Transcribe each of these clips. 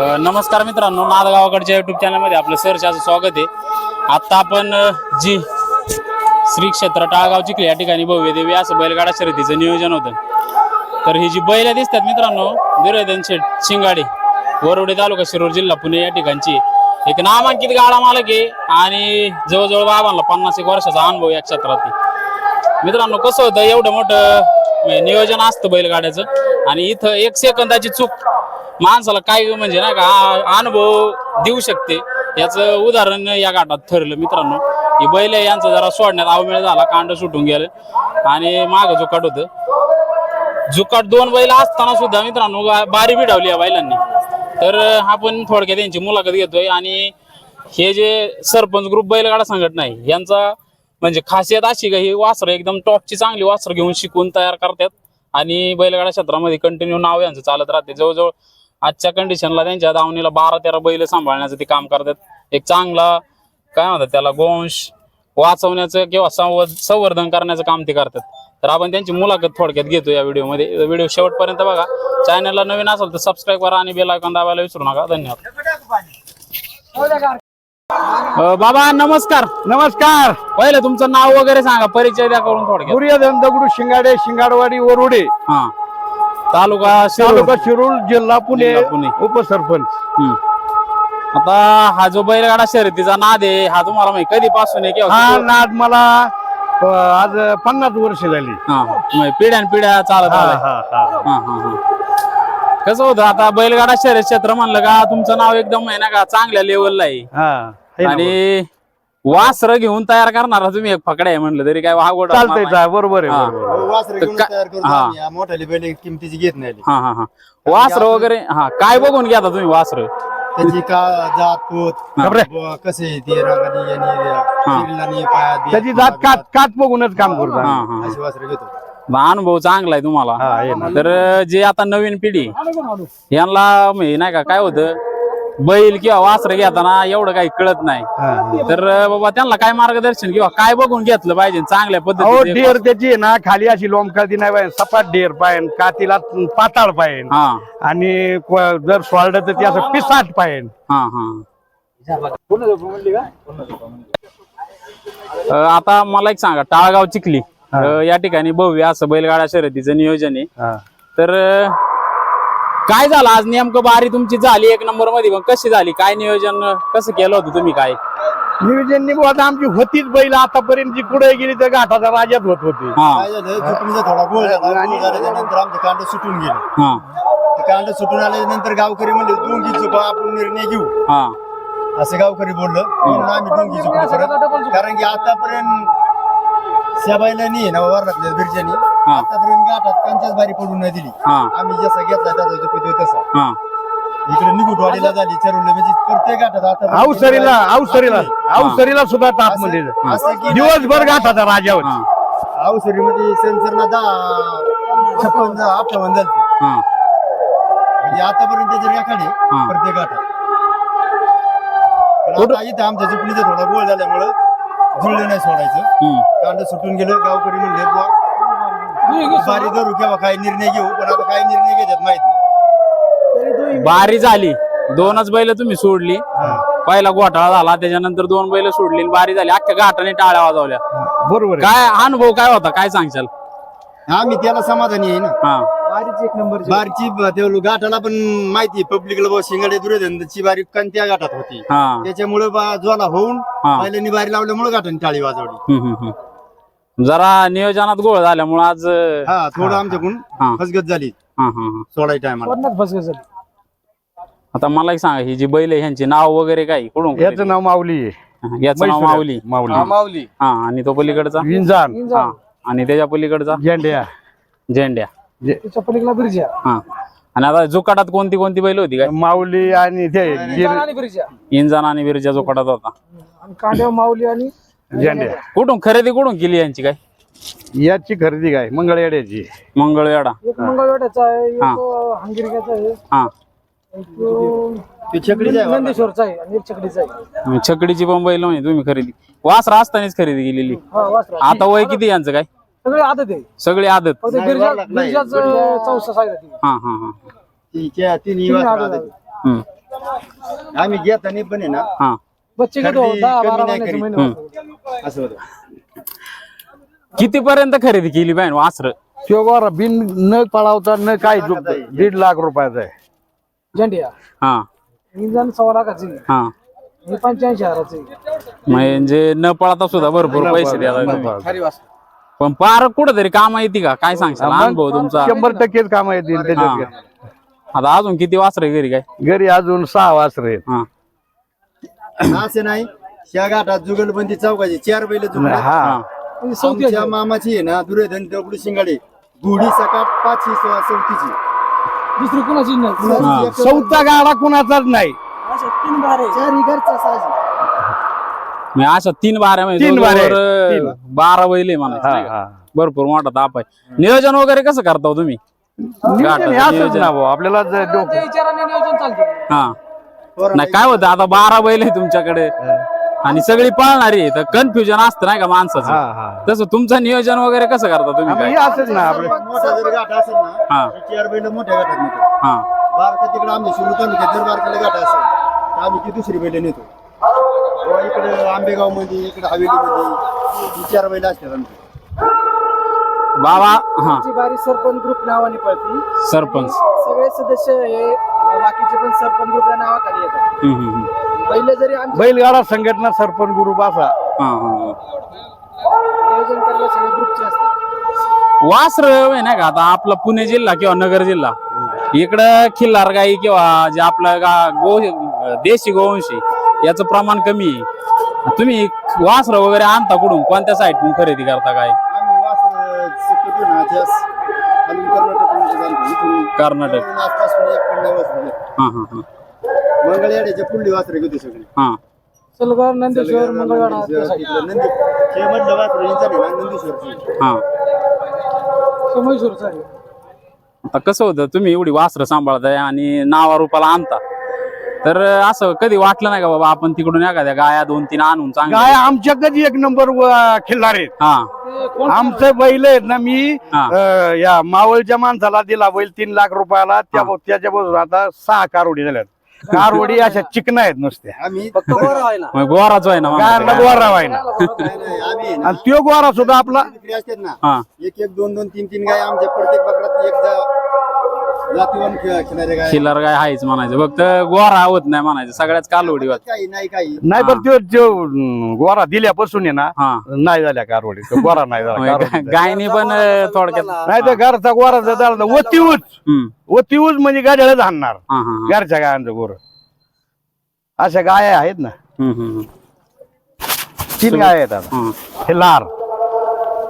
नमस्कार मित्रांनो नादगावाकडच्या युट्यूब चॅनलमध्ये आपलं सरच्याचं स्वागत आहे. आत्ता आपण जी श्री क्षेत्र टाळगाव चिखली या ठिकाणी भव्य देवी असं बैलगाडा शर्यतीचं नियोजन होतं. तर ही जी बैल दिसतात मित्रांनो दुर्योधन शेठ शिंगाडे वरोडे तालुका शिरूर जिल्हा पुणे या ठिकाणची. एक नामांकित गाडा मालक आहे आणि जवळजवळ बाबांना पन्नास एक वर्षाचा अनुभव या क्षेत्रात मित्रांनो कसं होतं एवढं मोठं नियोजन असतं बैलगाड्याचं. आणि इथं एक सेकंदाची चूक माणसाला काय म्हणजे नाही का अनुभव देऊ शकते. याचं उदाहरण या घाटात ठरलं मित्रांनो. ही बैल यांचं यांचा जरा सोडण्यात अवमेळ झाला कांड सुटून गेलं. आणि माग जुकाट होतं. जुकाट दोन बैल असताना सुद्धा मित्रांनो बारी भिडावली या बैलांनी. तर आपण थोडक्यात यांची मुलाखत घेतोय. आणि हे जे सरपंच ग्रुप बैलगाडा संघटना आहे यांचा म्हणजे खासियत अशी का ही वासरं एकदम टॉपची चांगली वासरं घेऊन शिकून तयार करतात. आणि बैलगाडा क्षेत्रामध्ये कंटिन्यू नाव यांचं चालत राहते. जवळजवळ आजच्या कंडिशनला त्यांच्या दावणीला बारा तेरा बैल सांभाळण्याचं ते काम करतात. एक चांगला काय म्हणतात त्याला गोंश वाचवण्याचं किंवा संवर्ध संवर्धन करण्याचं काम ते करतात. तर आपण त्यांची मुलाखत थोडक्यात घेतो या व्हिडिओमध्ये. व्हिडिओ शेवटपर्यंत बघा. चॅनलला नवीन असेल तर सबस्क्राईब करा आणि बेल आयकॉन दाबायला विसरू नका. धन्यवाद. बाबा नमस्कार. नमस्कार. पहिलं तुमचं नाव वगैरे सांगा. परिचय द्या करून थोडक्यात. दुर्योधन दगडू शिंगाडे शिंगाडवाडी वरुडे. हा. तालुका शिरूर. तालुका शिरूर जिल्हा पुणे जिल्हा पुणे. उपसरपंच हम्म. आता हा जो बैलगाडा शर्यतीचा नाद आहे हा तुम्हाला माहिती कधीपासून आहे हा नाद मला अ, आज पन्नास वर्ष झाली हा म्हणजे पिढ्यान पिढ्या चालत हा, आलाय. हा, हा. हा, हा, हा. कसं होतं आता बैलगाडा शर्यत क्षेत्र म्हणलं का तुमचं नाव एकदम आहे ना का चांगल्या लेवलला आहे हा, ना आणि वासर घेऊन तयार करणारा तुम्ही एक फकडे आहे म्हणलं तरी काय वागवड चालतंय चा- बरोबर आहे हा. बरोबर आहे. वासर घेऊन का- तयार करतो हा. आम्ही. या मोठ्याली बैल किमतीची घेत नाही हा हा हा वासर वगैरे हा काय बघून घेता तुम्ही वासर त्याची का जात पोत. ब- कसे आहे ते रंगानी यांनी शरीरानी पायात बी- त्याची जात कात कात बघूनच काम करतो हा आम्ही. हा अशी वासर घेतो अनुभव चांगला आहे तुम्हाला हा आहे ना तर जे आता नवीन पिढी यांना म्हणजे नाही का काय होतं बैल किंवा वासर घेताना एवढं काही कळत नाही. तर बाबा त्यांना काय मार्गदर्शन किंवा काय बघून घेतलं पाहिजे चांगल्या अहो पद्धतीने डेअर त्याची आहे ना खाली अशी लोंबकळती नाही पाहिजे सपाट डेअर पाहिजे कातीला पाताळ पाहिजे. हा. आणि को- जर सोडलं तर ते असं पिसाट पाहिजे. हा हा. अ, आता मला एक सांगा टाळगाव चिखली. अ, या ठिकाणी भव्य असं बैलगाडा शर्यतीचं नियोजन आहे. हा. तर अ, काय झालं? आज नेमकं बारी तुमची झाली एक नंबरमध्ये मग कशी झाली? काय नियोजन कसं केलं होतं तुम्ही काय? नियोजन निघू आता आमची होतीच बैल आतापर्यंत जी पुढे गेली तर घाटाच्या राज्यात होत होती. हा. काय झालं? चुकणीचा थोडा गोळ झाला. गोळ झाल्याच्यानंतर आमचे कांड सुटून गेले. हा. ते कांड सुटून आल्याच्यानंतर गावकरी म्हणले डोंगी चुका आपण निर्णय घेऊ. हा. असं गावकरी बोललं. म्हणून आम्ही डोंगी चुकलो परत. कारण की आतापर्यंत त्या बैलांनी ना वारलातल्या बिरच्यानी आतापर्यंत गाठात त्यांच्याच बारी पडून नाही दिली. हा. आम्ही जसा घेतला त्याचा झोपेतो तसा. हा. इकडे निघुटवाडीला झाली चरवलं म्हणजे प्रत्येक घाटात आता अवसरीला अवसरीला अवसरीला सुद्धा तापमध्ये असं की दिवसभर राजा होता हा. अवसरीमध्ये सेन्सरला दहा छप्पन अठ्ठावन्न झाली हा. म्हणजे आतापर्यंत त्याचे रेखाडे हा. प्रत्येक घाटात. पण आता इथं आमच्या चिपणीचा थोडा गोळ झाल्यामुळं जुळलं नाही सोडायचं. हम्म. कांड सुटून गेलं गावकरी म्हणले बुवा बारी धरू किंवा काय निर्णय घेऊ पण आता काय निर्णय घेतात माहीत नाही. बारी झाली. दोनच बैल तुम्ही सोडली. पहिला घोटाळा झाला त्याच्यानंतर दोन बैल सोडली आणि बारी झाली. अख्ख्या घाटाने टाळ्या वाजवल्या. बरोबर काय अनुभव काय होता? काय सांगशाल? आम्ही त्याला समाधानी आहे ना. हा. बारची ते घाटाला पण माहिती पब्लिकला बाबा शिंगाडे दुर्योधनची बारी कोणत्या घाटात होती. हा. त्याच्यामुळे बा ज्वाला होऊन हा. पहिल्यांनी बारी लावल्यामुळे घाटाने टाळी वाजवली. हम्म, हम्म, हम्म. जरा नियोजनात गोळ झाल्यामुळे आज हा थोडं आमच्याकडून हा. फसगत झाली. हा, हा, हा. सोडाय टायमाला आता मला एक सांगा ही जी बैल आहे ह्यांची नाव वगैरे काय? कुठून? याचं नाव माऊली आहे. हा, याचं नाव माऊली. माऊली. माऊली. हा आणि तो पलीकडचा? विंजान. हा आणि त्याच्या पलीकडचा? झेंड्या. झेंड्या. जे- पलीकडला ब्रिज. हा. आणि आता जुकाटात कोणती कोणती बैल होती काय? माऊली आणि ते गिर- आणि ब्रिज. इंजन आणि बिरच्या जुकाटात होता. आणि कांड्या माऊली आणि झेंड्या कुठून खरेदी कुठून केली यांची काय? याची खरेदी काय? मंगळवेड्याची. मंगळवेडा एक मंगळवेट्याचा आहे एक हा. हंगिरग्याचा आहे. हा. एक नंदेश्वरचा आहे आणि एक आहे. छकडीची पण बैल म्हणजे तुम्ही खरेदी वासरा असतानाच खरेदी केलेली. हा वासरा आता वय किती यांचं काय? सगळे आदत आहे. सगळे आदत. फक्त बिरजा बिरजाच चौसा साईड हा हा हा. तिच्या तिन्ही तिन्ही वासरं आदत आदत. आहे. हम्म. आम्ही घेताना पण आहे ना. हा. बच्चे घेतो खरेदी दहा कमी बारा नाही महिन्याचे करीत. महिने वाचतात. असं होतं. किती पर्यंत खरेदी केली पाहिजे वासर? तो गोरा बिन न पळावता न काय दीड लाख रुपयाचा आहे. झेंडिया. हा. इंजन सव्वा लाखाची. हा. ही पंच्याऐंशी हजाराची. म्हणजे न पळता सुद्धा भरपूर पैसे द्यायला पण पार कुठं तरी काम येते का? काय सांगशाल? अनुभव तुमचा. शंभर टक्केच काम येतील त्याच्यात. आता अजून किती वासर आहे घरी काय? घरी अजून सहा वासर आहेत. हा. असं नाही. त्या घाटात जुगलबंदी चौकाची चार बैल जुगल. हा. म्हणजे आमच्या मामाची आहे ना दुर्योधन दगडू शिंगाडे. घोडी सकाट पाचशे सोळा चौथीची दुसरी कुणाची नाही? कुणाची एक- चौथा गाडा कुणाचाच नाही. चारी घरचा साज. मी अशा तीन बाऱ्या आहेत, जवळजवळ, तीन. अं, बारा बैल आहे हा? हा. भरपूर मोठा ताप आहे. नियोजन वगैरे कसं करता हो तुम्ही? नियोजन हे असंच नियोजन. ना भाऊ आपल्याला जर डोकं- त्या विचाराने नियोजन चालते. हा. नाही काय होतं? आता बारा बैल आहे तुमच्याकडे. आणि सगळी पळणारी आहे, तर कन्फ्युजन असतं नाही का माणसाचं? हा तसं तुमचं नियोजन वगैरे कसं करता तुम्ही काय? असंच ना आपलं मोठा जर घाट असेल ना हा. तर चार बैल मोठ्या नेतो. हा. बारका तिकडे तालुक्यात जर बारकाला असेल तर आम्ही ती दुसरी बैल नेतो. किंवा इकडे आंबेगावमध्ये इकडे हवेली मध्ये ही चार बैल असतात आमची. बाबा हा. बारी सरपंच ग्रुप नावाने पळती. सरपंच. सगळे सदस्य हे बाकीचे पण सरपंच ग्रुप या नावाखाली येतात. हम्म, हम्म, हम्म. पहिले जरी आमचे बैलगाडा संघटना सरपंच ग्रुप असा हा, हा, हा. नियोजन सगळे ग्रुपचे असतात. वासर आहे ना का? आता आपला पुणे जिल्हा किंवा नगर जिल्हा. इकडं खिल्लार गाई किंवा जे आपलं गा गो देशी गोवंशी याचं प्रमाण कमी आहे. तुम्ही वासर वगैरे आणता कुठून? कोणत्या साईडून खरेदी करता काय? आम्ही वासर कर्नाटक कर्नाटक. हा हा हा. मंगळयाड्याच्या पुढली वासरे घेते सगळी? हा. सलगर नंदेश्वर मंगळवाडा नंदी हे मधलं वासर यांचं नाही ना नंदीश्वरची हा. म्हैसूरचा आहे. आता कसं होतं तुम्ही एवढी वासरं सांभाळताय आणि नावा रूपाला आणता. तर असं कधी वाटलं नाही का बाबा आपण तिकडून एखाद्या गाया दोन तीन आणून चांगल्या काय आमच्या कधी एक नंबर खिल्लार आहेत. हा. आमचे बैल आहेत ना मी हा. अं, या मावळच्या माणसाला दिला बैल तीन लाख रुपयाला. त्या त्याच्या बरोबर आता सहा कारवडी झाल्यात. कारवडी अशा चिकना आहेत नुसत्या. आम्ही फक्त बरं आहे ना मग गोराच आहे ना गायला म्हणायचं. गोरा ना नाही, नाही, आम्ही आहे ना, आणि तो गोरा सुद्धा आपला विक्री असतात ना हा. एक एक दोन दोन तीन तीन गाय आमच्या प्रत्येक बकरात एक जा- जातीवान खे- खिलारे गाय आहेच म्हणायचं. फक्त गोरा होत नाही म्हणायचं. सगळ्याच कालवडी होत. काही नाही काही. नाही पण तो जो अं, गोरा दिल्यापासून आहे ना हा. नाही झाल्या कारवडी. तो गोरा नाही झाला कारवडी. गायनी पण अं, थोडक्यात नाही तर घरचा गोरा जर झाला तर ओतीऊच हम्म. ओतीऊच म्हणजे गाड्याला आणणार हा, हा, हा. घरच्या गायांचं गोर. अशा गाया आहेत ना. हम्म. तीन गाय आहेत आता. हा. हे लार.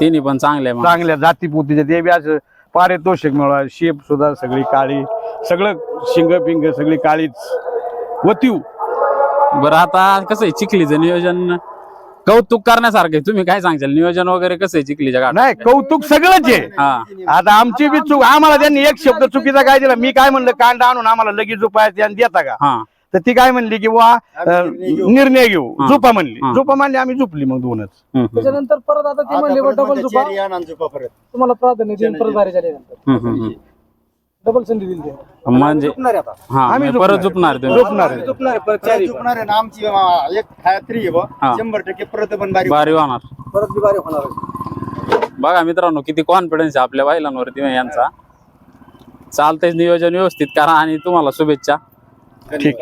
तिन्ही पण चांगले आहे मग. चांगल्या जातीपुतीच्या ते बी असं पारितोषिक मिळवा शेप सुद्धा सगळी काळी सगळं शिंग पिंग सगळी काळीच वतीव. बरं आता कसं आहे चिखलीचं नियोजन कौतुक करण्यासारखं आहे. तुम्ही काय सांगशाल? नियोजन वगैरे कसं आहे चिखलीच्या गाठ नाही कौतुक सगळंच आहे. हा. आता आमची बी चूक आम्हाला त्यांनी एक शब्द चुकीचा काय दिला? मी काय म्हणलं कांदा आणून आम्हाला लगेच उपाय देता का? हा. तर ती काय म्हणली की वा निर्णय घेऊ. झोपा म्हणली. झोपा म्हणली आम्ही झोपली मग दोनच. त्याच्यानंतर परत आता ते म्हणले आता डबल झुपा. चेरी आणा आणि झुपा परत. तुम्हाला प्राधान्य देऊन परत बारी झाल्यानंतर. डबल संधी दिली ते. म्हणजे हा आम्ही म्हणजे परत झोपणार. झोपणार तुम्ही झोपणार आहे. परत झुपणार आहे ना आमची अं, एक खात्री आहे बा. हा. शंभर टक्के परत पण बारी बारी होणार. परत बी बारी होणार आहे. बघा मित्रांनो किती कॉन्फिडन्स आहे आपल्या बैलांवरती यांचा. चालतंय नियोजन व्यवस्थित करा आणि तुम्हाला शुभेच्छा. ठीक